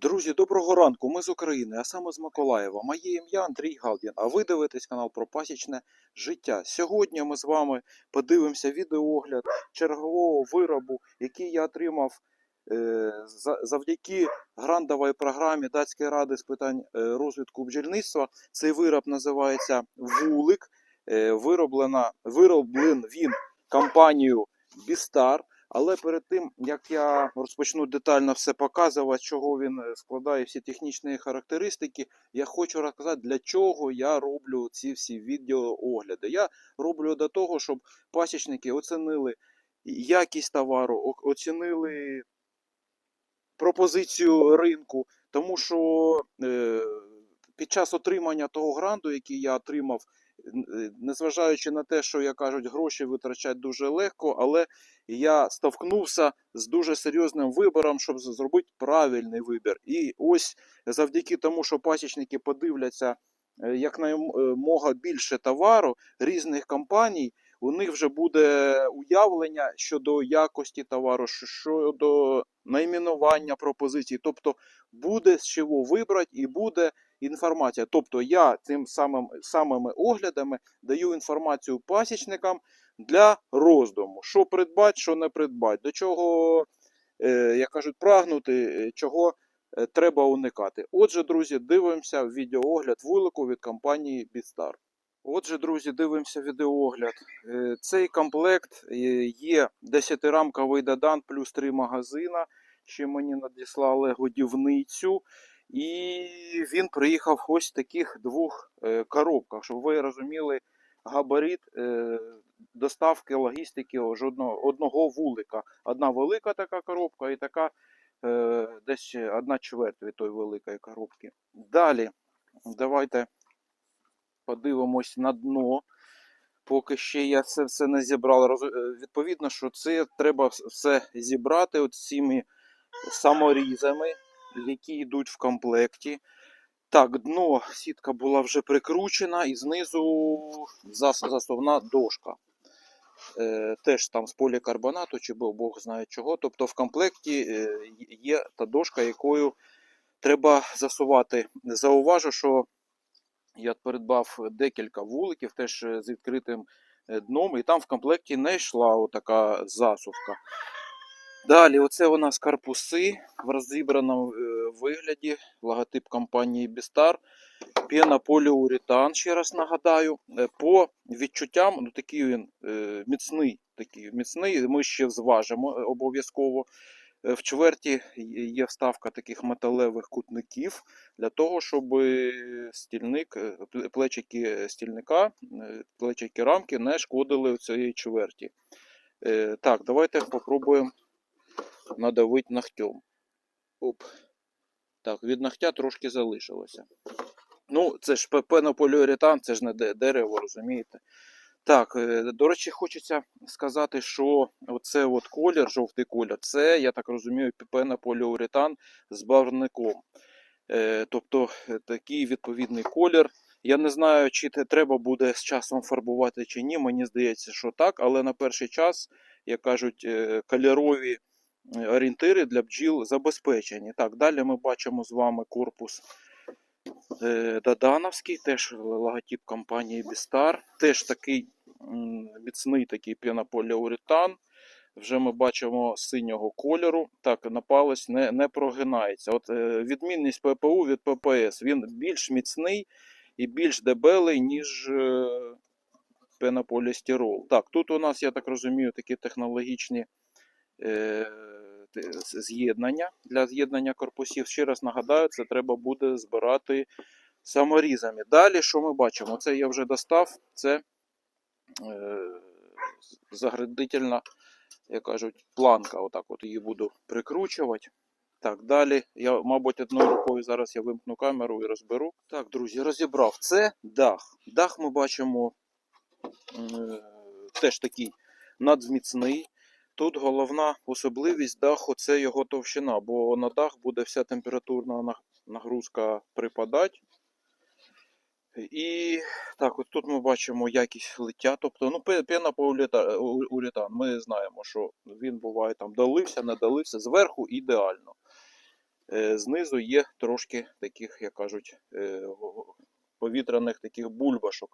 Друзі, доброго ранку. Ми з України, а саме з Миколаєва. Моє ім'я Андрій Галдін. А ви дивитесь канал про пасічне життя. Сьогодні ми з вами подивимося відеоогляд чергового виробу, який я отримав е, за- завдяки грантовій програмі Датської ради з питань е, розвитку бджільництва. Цей вироб називається Вулик. Е, вироблена, вироблен він компанією Бістар. Але перед тим, як я розпочну детально все показувати, чого він е, складає всі технічні характеристики, я хочу розказати, для чого я роблю ці всі відеоогляди. Я роблю до того, щоб пасічники оцінили якість товару, оцінили пропозицію ринку, тому що е, під час отримання того гранту, який я отримав, незважаючи на те, що як кажуть, гроші витрачати дуже легко, але я стовкнувся з дуже серйозним вибором, щоб зробити правильний вибір. І ось завдяки тому, що пасічники подивляться е, якнаймога більше товару різних компаній, у них вже буде уявлення щодо якості товару, щодо найменування пропозицій. Тобто буде з чого вибрати і буде інформація. Тобто я цим самим самими оглядами даю інформацію пасічникам для роздуму, що придбати, що не придбати, до чого, е, як кажуть, прагнути, е, чого е, треба уникати. Отже, друзі, дивимося відеоогляд вулику від компанії Бістар. Отже, друзі, дивимося відеоогляд. Цей комплект є 10-рамковий додан плюс 3 магазина. Ще мені надіслали годівницю. І він приїхав ось в таких двох е, коробках, щоб ви розуміли габарит е, доставки логістики одного, одного вулика. Одна велика така коробка і така е, десь одна чверть від тої великої коробки. Далі давайте подивимось на дно. Поки ще я це все не зібрав. Відповідно, що це треба все зібрати от цими саморізами, які йдуть в комплекті. Так, дно сітка була вже прикручена і знизу засувна дошка. Е, теж там з полікарбонату чи Бог знає чого. Тобто в комплекті е, є та дошка, якою треба засувати. Зауважу, що я придбав декілька вуликів, теж е, з відкритим е, дном, і там в комплекті не йшла отака засувка. Далі, оце у нас корпуси в розібраному е, вигляді, логотип компанії Бістар, пенополіуретан, ще раз нагадаю. Е, По відчуттям, ну такий він е, міцний, такий міцний, ми ще зважимо обов'язково. В чверті є вставка таких металевих кутників для того, щоб стільник, плечики стільника, плечики рамки не шкодили цієї чверті. Так, давайте попробуємо надавити ногтем. Оп. Так, від ногтя трошки залишилося. Ну, це ж пе- пенополіуретан, це ж не дерево, розумієте? Так, е, до речі, хочеться сказати, що оце от колір, жовтий колір, це, я так розумію, пенополіуретан з барвником. Е, Тобто е, такий відповідний колір. Я не знаю, чи це треба буде з часом фарбувати чи ні. Мені здається, що так, але на перший час, як кажуть, кольорові орієнтири для бджіл забезпечені. Так, далі ми бачимо з вами корпус е, Дадановський, теж логотип компанії Бістар. Теж такий міцний такий пенополіуретан. Вже ми бачимо синього кольору. Так, на палець не, не прогинається. От е, відмінність ППУ від ППС. Він більш міцний і більш дебелий, ніж е, пенополістирол. Так, тут у нас, я так розумію, такі технологічні е, з'єднання для з'єднання корпусів. Ще раз нагадаю, це треба буде збирати саморізами. Далі, що ми бачимо? Це я вже достав. Це е, заградительна, як кажуть, планка. Отак от її буду прикручувати. Так, далі. Я, мабуть, одною рукою зараз я вимкну камеру і розберу. Так, друзі, розібрав. Це дах. Дах ми бачимо е, теж такий надміцний. Тут головна особливість даху це його товщина, бо на дах буде вся температурна нагрузка припадати. І так, от тут ми бачимо якість лиття. Тобто, ну, пе- пенополіуретан, Ми знаємо, що він буває там долився, не долився, зверху ідеально. е, знизу є трошки таких, як кажуть, е, повітряних таких бульбашок.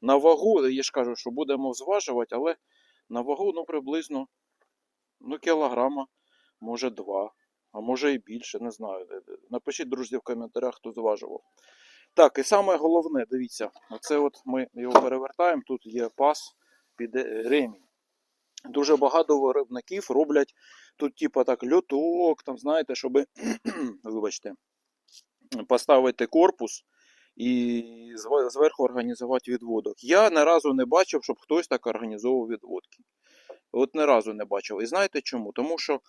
На вагу, я ж кажу, що будемо зважувати, але на вагу ну, приблизно ну, кілограма, може два, а може і більше, не знаю. Е, е, Напишіть, друзі, в коментарях, хто зважував. Так, і саме головне, дивіться, оце от ми його перевертаємо, тут є пас під ремінь. Дуже багато виробників роблять тут, типа так, льоток, там, знаєте, щоб, вибачте, поставити корпус і зверху організувати відводок. Я ні разу не бачив, щоб хтось так організовував відводки. От ні разу не бачив. І знаєте чому? Тому що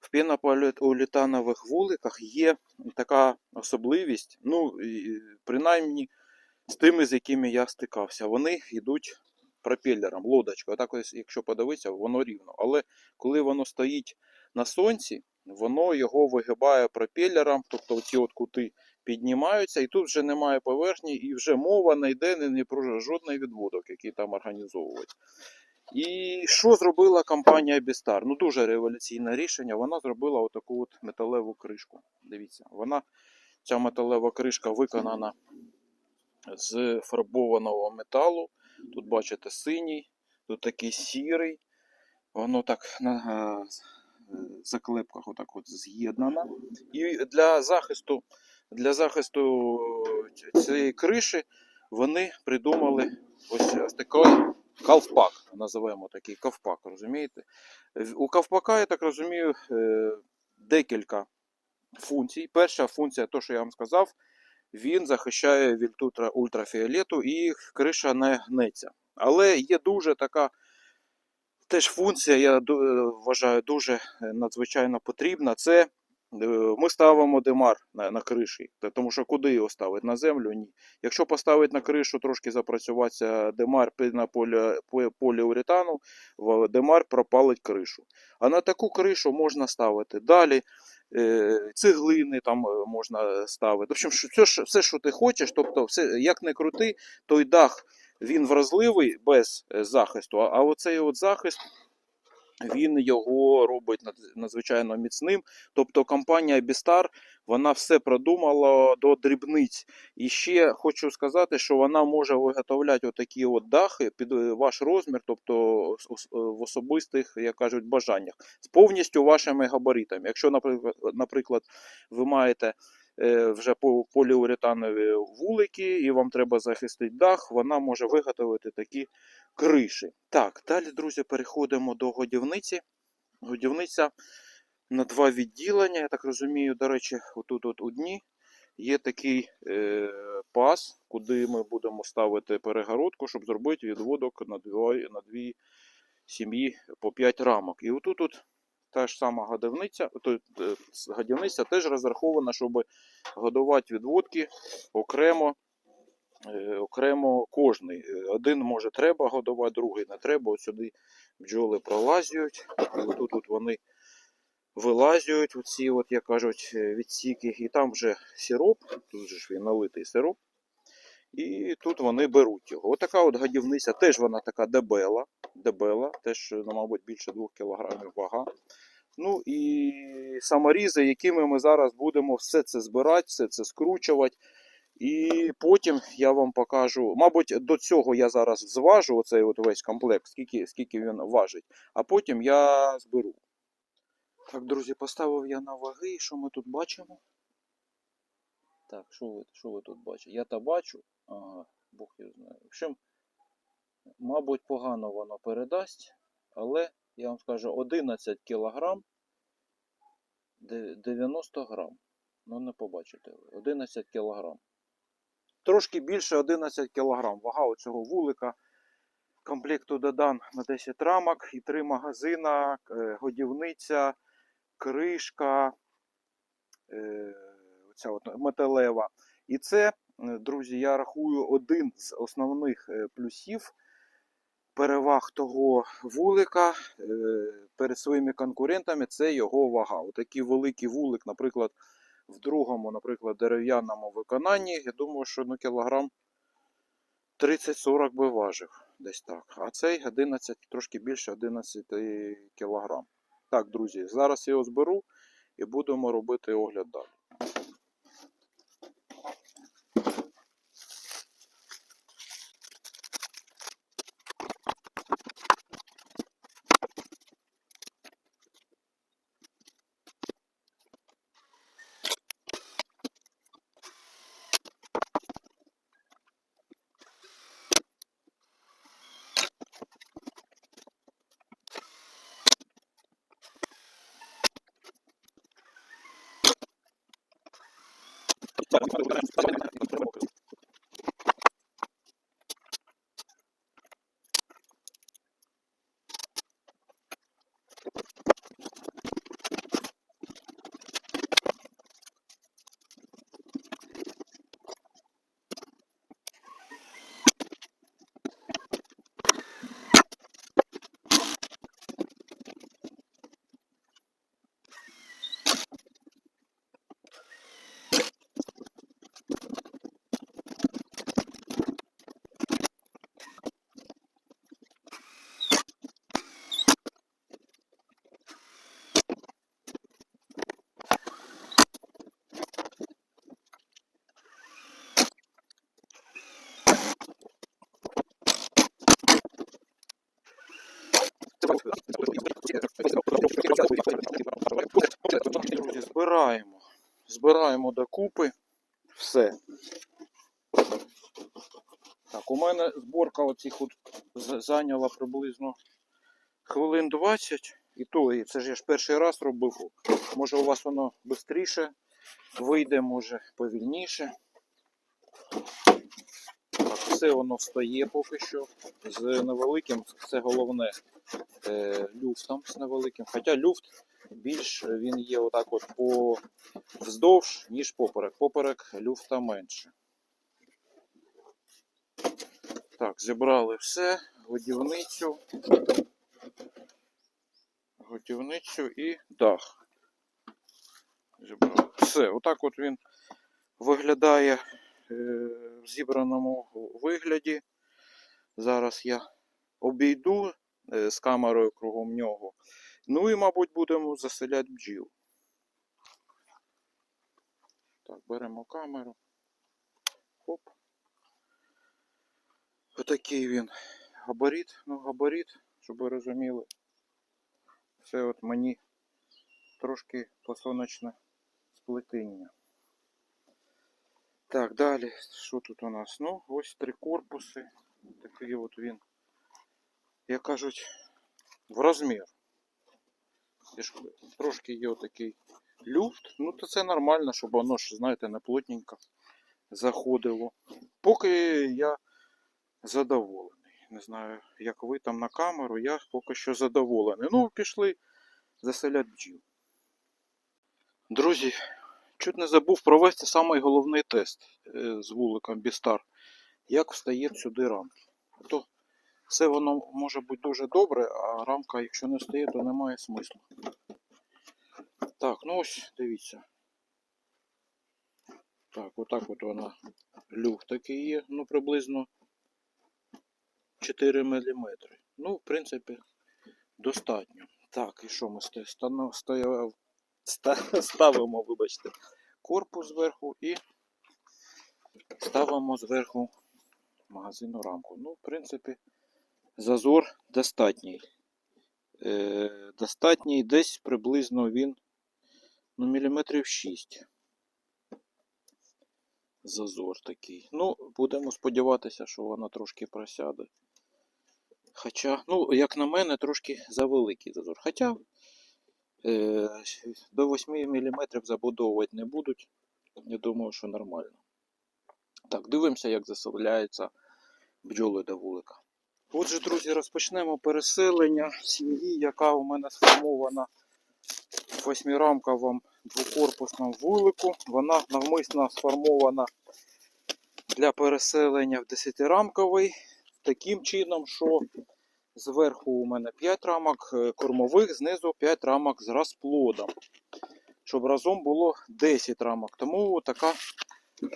в пінополіуретанових вуликах є така особливість, ну, принаймні з тими, з якими я стикався. Вони йдуть пропелером, лодочкою. Так ось, якщо подивитися, воно рівно. Але коли воно стоїть на сонці, воно його вигибає пропелером, тобто ці от кути піднімаються, і тут вже немає поверхні, і вже мова не йде ні про жодний відводок, який там організовують. І що зробила компанія Bistar? Ну дуже революційне рішення. Вона зробила отаку от металеву кришку. Дивіться, вона, ця металева кришка виконана з фарбованого металу. Тут бачите синій, тут такий сірий. Воно так на е, заклепках отак от з'єднано. І для захисту, для захисту цієї криші вони придумали ось такий ковпак, називаємо такий ковпак, розумієте? У ковпака, я так розумію, е, декілька функцій. Перша функція, то, що я вам сказав, він захищає від ультрафіолету і криша не гнеться. Але є дуже така теж функція, я е, вважаю, дуже е, надзвичайно потрібна. Це ми ставимо демар на, на криші, тому що куди його ставити? На землю? Ні. Якщо поставити на кришу, трошки запрацюватися демар на полі, по- поліуретану, в- демар пропалить кришу. А на таку кришу можна ставити далі. е, Цеглини там е, можна ставити. В общем, все, все, що ти хочеш, тобто, все, як не крути, той дах він вразливий без е, захисту, а оцей от захист він його робить над- надзвичайно міцним. Тобто компанія Bistar, вона все продумала до дрібниць. І ще хочу сказати, що вона може виготовляти отакі от дахи під е, ваш розмір, тобто е, в особистих, як кажуть, бажаннях, з повністю вашими габаритами. Якщо, наприклад, наприклад ви маєте вже по- поліуретанові вулики, і вам треба захистити дах, вона може виготовити такі криші. Так, далі, друзі, переходимо до годівниці. Годівниця на два відділення, я так розумію, до речі, отут от у дні є такий е, пас, куди ми будемо ставити перегородку, щоб зробити відводок на дві, на дві сім'ї по 5 рамок. І отут от та ж сама годівниця, то, е, годівниця теж розрахована, щоб годувати відводки окремо е, окремо кожний. Е, Один може треба годувати, другий не треба. От сюди бджоли пролазять, і отут от вони вилазять, оці, от, як кажуть, відсіки, і там вже сироп, тут же ж він налитий сироп. І тут вони беруть його. Отака от годівниця, теж вона така дебела, дебела, теж, ну, мабуть, більше 2 кг вага. Ну і саморізи, якими ми зараз будемо все це збирати, все це скручувати. І потім я вам покажу. Мабуть, до цього я зараз зважу оцей от весь комплект, скільки, скільки він важить, а потім я зберу. Так, друзі, поставив я на ваги, що ми тут бачимо? Так, що ви, що ви тут бачите? Я та бачу. Ага, Бог його знає. В общем, мабуть, погано воно передасть, але я вам скажу 11 кілограм 90 грам. Ну, не побачите 11 кілограм. Трошки більше 11 кілограм. Вага оцього вулика. Комплекту додан на 10 рамок і 3 магазина, е, годівниця, кришка, е, оця от металева. І це, е, друзі, я рахую один з основних плюсів переваг того вулика е, перед своїми конкурентами це його вага. Отакий великий вулик, наприклад, в другому, наприклад, дерев'яному виконанні, я думаю, що ну, кілограм 30-40 би важив десь так. А цей 11, трошки більше 11 кілограм. Так, друзі, зараз я його зберу і будемо робити огляд далі. すいません。Збираємо. Збираємо докупи. Все. Так, у мене зборка оцих от зайняла приблизно хвилин 20. І то, і це ж я ж перший раз робив. Може у вас воно швидше вийде, може повільніше. Все воно стає поки що. З невеликим, це головне, е, люфтом з невеликим. Хоча люфт більш він є отак от по вздовж, ніж поперек. Поперек люфта менше. Так, зібрали все, годівницю, годівницю і дах. Зібрали. Все, отак от він виглядає в зібраному вигляді. Зараз я обійду е, з камерою кругом нього. Ну і, мабуть, будемо заселяти бджіл. Так, беремо камеру. Хоп. Отакий він габарит. Ну, габарит, щоб ви розуміли. Це от мені трошки посоночне сплетіння. Так, далі, що тут у нас? Ну, ось три корпуси. Такий от він, як кажуть, в розмір. Трошки є отакий люфт. Ну, то це нормально, щоб воно ж, знаєте, не плотненько заходило. Поки я задоволений. Не знаю, як ви там на камеру, я поки що задоволений. Ну, пішли заселяти бджіл. Друзі, чуть не забув провести самий головний тест е, з вуликом Бістар. Як встає сюди рамки. То все воно може бути дуже добре, а рамка, якщо не встає, то немає смислу. Так, ну ось дивіться. Так, отак от вона люфт такий є, ну приблизно 4 мм. Ну, в принципі, достатньо. Так, і що ми ста- станов- стоя- ста- ставимо, вибачте, корпус зверху і ставимо зверху магазинну рамку. Ну, в принципі, зазор достатній. Е, достатній десь приблизно він ну, міліметрів 6. Зазор такий. Ну, будемо сподіватися, що вона трошки просяде. Хоча, ну, як на мене, трошки завеликий зазор. Хоча до 8 мм забудовувати не будуть. Я думаю, що нормально. Так, дивимося, як заселяються бджоли до вулика. Отже, друзі, розпочнемо переселення сім'ї, яка у мене сформована в восьмирамковому двокорпусному вулику. Вона навмисно сформована для переселення в десятирамковий. Таким чином, що зверху у мене 5 рамок е, кормових, знизу 5 рамок з розплодом. Щоб разом було 10 рамок. Тому така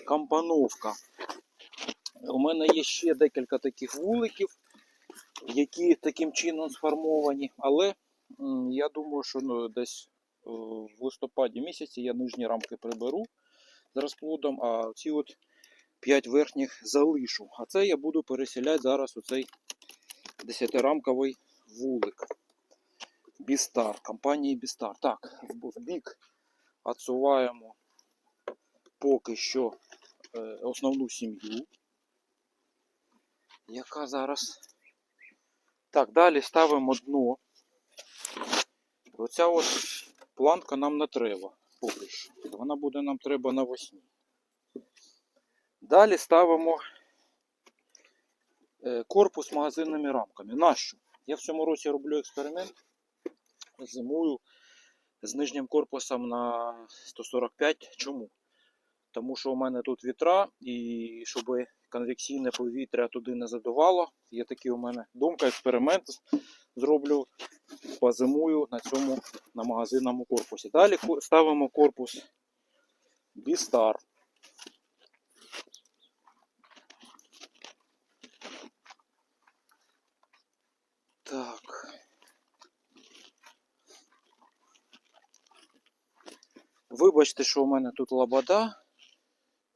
компоновка. У мене є ще декілька таких вуликів, які таким чином сформовані, але я думаю, що ну, десь е, в листопаді місяці я нижні рамки приберу з розплодом, а ці от 5 верхніх залишу. А це я буду переселяти зараз у цей 10-рамковий вулик. Бістар, компанії Бістар. Так, в бік відсуваємо поки що е, основну сім'ю, яка зараз. Так, далі ставимо дно. Оця от планка нам не треба поки що. Вона буде нам треба навесні. Далі ставимо корпус з магазинними рамками. Нащо? Я в цьому році роблю експеримент. Зимую з нижнім корпусом на 145. Чому? Тому що у мене тут вітра, і щоб конвекційне повітря туди не задувало. Є такий у мене думка, експеримент зроблю, позимую на цьому на магазинному корпусі. Далі ставимо корпус Бістар. Так. Вибачте, що у мене тут лобода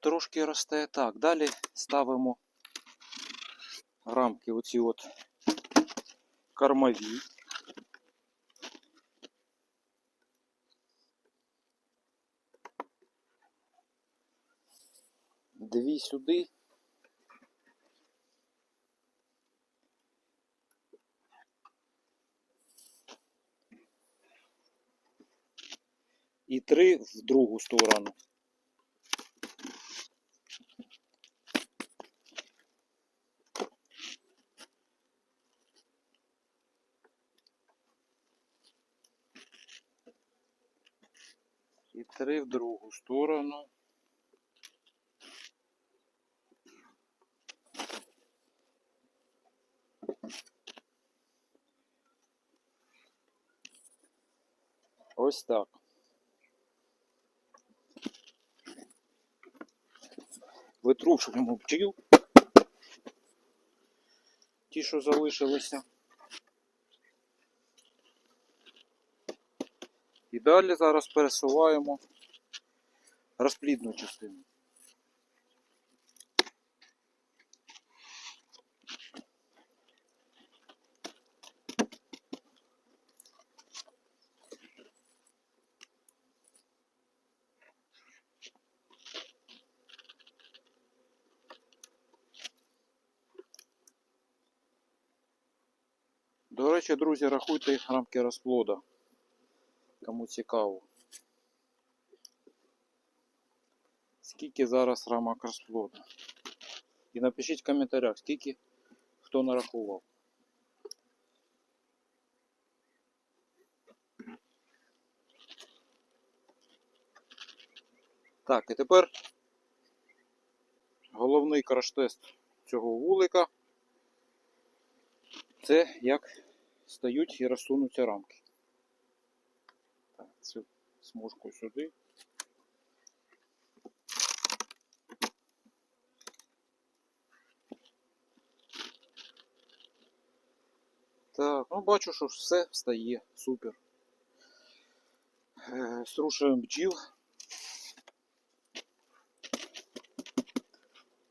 трошки росте. Так, далі ставимо рамки оці от кормові. Дві сюди. І три в другу сторону. І три в другу сторону. Ось так. Витрушуємо бджіл. Ті, що залишилися. І далі зараз пересуваємо розплідну частину. До друзі, рахуйте рамки розплода. Кому цікаво. Скільки зараз рамок розплода? І напишіть в коментарях, скільки хто нарахував. Так, і тепер головний краш-тест цього вулика. Це як стають і розсунуться рамки. Так, цю смужку сюди. Так, ну бачу, що все встає. Супер. Е, Струшуємо бджіл.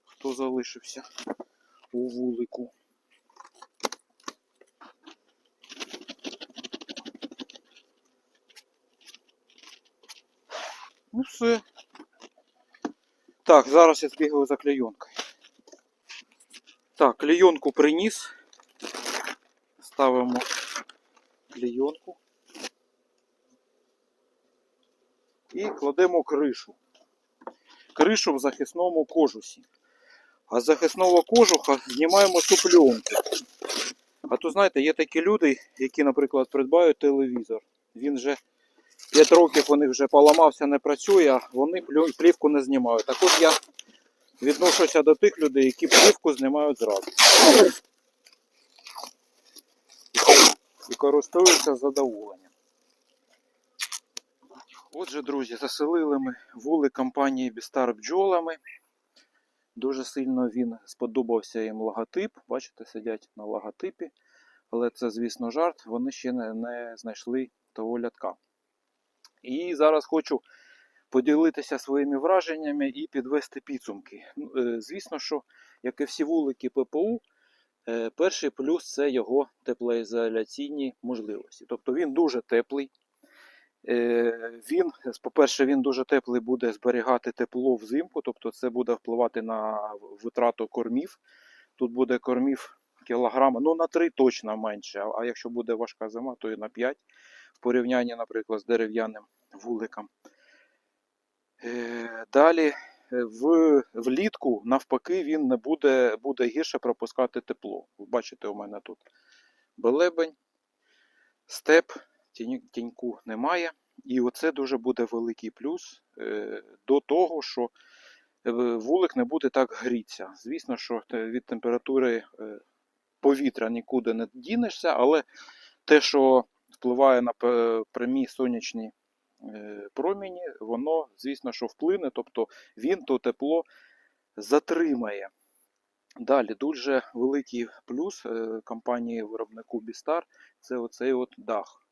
Хто залишився у вулику. Ну все. Так, зараз я збігаю за клейонкою. Так, клейонку приніс. Ставимо клейонку. І кладемо кришу. Кришу в захисному кожусі. А з захисного кожуха знімаємо цю пленку. А то знаєте, є такі люди, які, наприклад, придбають телевізор. Він вже 5 років у них вже поламався, не працює, а вони плівку не знімають. Так от я відношуся до тих людей, які плівку знімають зразу. І користуються задоволенням. Отже, друзі, заселили ми вули компанії Бістар бджолами. Дуже сильно він сподобався їм логотип. Бачите, сидять на логотипі. Але це, звісно, жарт. Вони ще не, не знайшли того лятка. І зараз хочу поділитися своїми враженнями і підвести підсумки. Ну, е, Звісно, що, як і всі вулики ППУ, е, перший плюс це його теплоізоляційні можливості. Тобто він дуже теплий. Е, Він, по-перше, він дуже теплий буде зберігати тепло взимку, тобто це буде впливати на витрату кормів. Тут буде кормів кілограма, ну на 3 точно менше, а- якщо буде важка зима, то і на 5 в порівнянні, наприклад, з дерев'яним вуликом. Е, Далі е, в, влітку, навпаки, він не буде, буде гірше пропускати тепло. Ви бачите, у мене тут белебень, степ, тінь, тіньку немає. І оце дуже буде великий плюс е, до того, що вулик не буде так грітися. Звісно, що від температури повітря нікуди не дінешся, але те, що впливає на прямі сонячні е, проміні, воно, звісно, що вплине, тобто він то тепло затримає. Далі дуже великий плюс е, компанії виробнику Бістар це оцей от дах.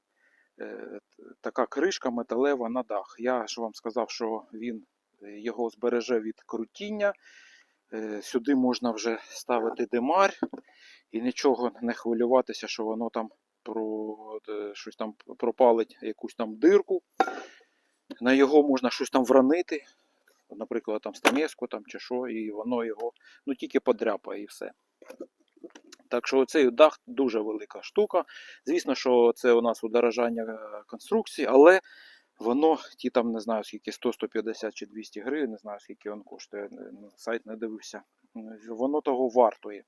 Е, Така кришка металева на дах. Я ж вам сказав, що він його збереже від крутіння. Сюди можна вже ставити димар і нічого не хвилюватися, що воно там про, е, щось там пропалить якусь там дирку. На його можна щось там вранити, наприклад, там стамеску там чи що, і воно його ну, тільки подряпає і все. Так що цей дах дуже велика штука. Звісно, що це у нас удорожання е, конструкції, але воно ті там не знаю скільки 100, 150 чи 200 гривень, не знаю скільки він коштує, сайт не дивився. Воно того вартує.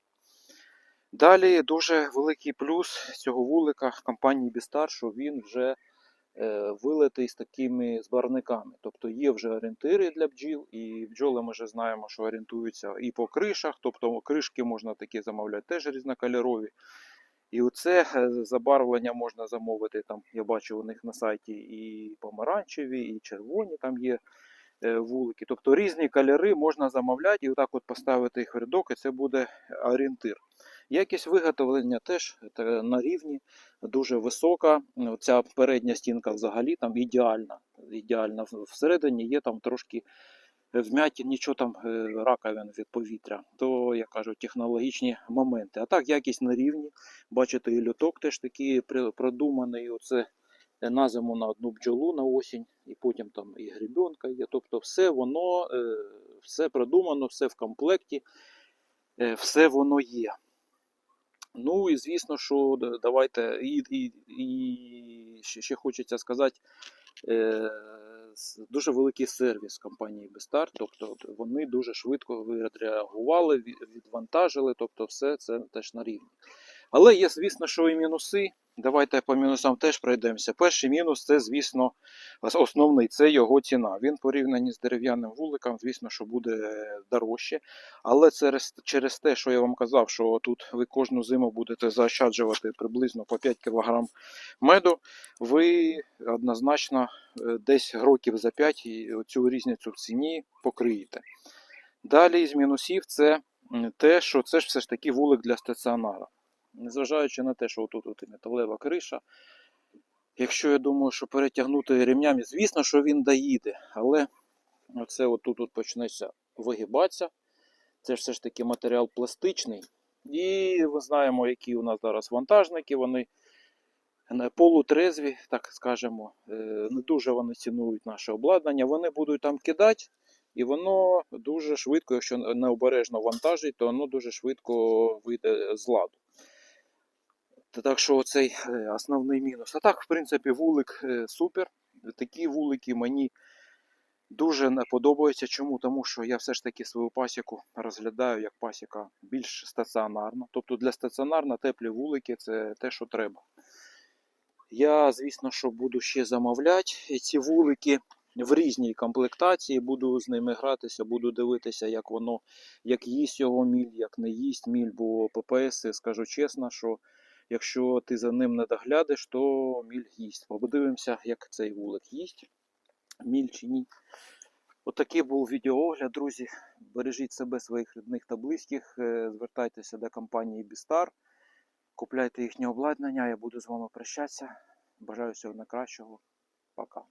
Далі дуже великий плюс цього вулика компанії Бістар, що він вже е, вилитий з такими збарниками. Тобто є вже орієнтири для бджіл, і бджоли ми вже знаємо, що орієнтуються і по кришах, тобто кришки можна такі замовляти теж різнокольорові. І оце е, забарвлення можна замовити. Там я бачу у них на сайті і помаранчеві, і червоні там є е, вулики. Тобто різні кольори можна замовляти і отак от поставити їх в рядок, і це буде орієнтир. Якість виготовлення теж е, на рівні, дуже висока. Ця передня стінка взагалі там ідеальна. ідеальна. Всередині є там трошки вмяті, нічого там е, раковин від повітря. То, як кажуть, технологічні моменти. А так, якість на рівні. Бачите, і люток теж такий продуманий. Оце на зиму на одну бджолу на осінь, і потім там і гребенка є. Тобто все воно, е, все продумано, все в комплекті, все воно є. Ну і звісно, що давайте і, і, і ще, хочеться сказати. Е, дуже великий сервіс компанії Бестар, тобто вони дуже швидко відреагували, відвантажили, тобто все це теж на рівні. Але є, звісно, що і мінуси. Давайте по мінусам теж пройдемося. Перший мінус це, звісно, основний це його ціна. Він порівняний з дерев'яним вуликом, звісно, що буде дорожче. Але через, через те, що я вам казав, що тут ви кожну зиму будете заощаджувати приблизно по 5 кг меду, ви однозначно е, десь років за 5 цю різницю в ціні покриєте. Далі з мінусів це те, що це ж все ж таки вулик для стаціонара. Незважаючи на те, що тут, тут металева криша. Якщо я думаю, що перетягнути ремнями, звісно, що він доїде, але оце отут от почнеться вигибатися. Це ж все ж таки матеріал пластичний. І ми знаємо, які у нас зараз вантажники, вони полутрезві, так скажемо, е, не дуже вони цінують наше обладнання. Вони будуть там кидати, і воно дуже швидко, якщо необережно вантажить, то воно дуже швидко вийде з ладу. Та Так що цей основний мінус. А так, в принципі, вулик е, супер. Такі вулики мені дуже не подобаються. Чому? Тому що я все ж таки свою пасіку розглядаю як пасіка більш стаціонарна. Тобто для стаціонарна теплі вулики це те, що треба. Я, звісно, що буду ще замовляти ці вулики в різній комплектації. Буду з ними гратися, буду дивитися, як воно, як їсть його міль, як не їсть міль. Бо ППС, скажу чесно, що якщо ти за ним не доглядиш, то міль їсть. Подивимося, як цей вулик їсть, міль чи ні. Отакий був відеоогляд, друзі. Бережіть себе, своїх рідних та близьких. е, Звертайтеся до компанії Бістар. Купляйте їхнє обладнання. Я буду з вами прощатися. Бажаю всього найкращого. Пока.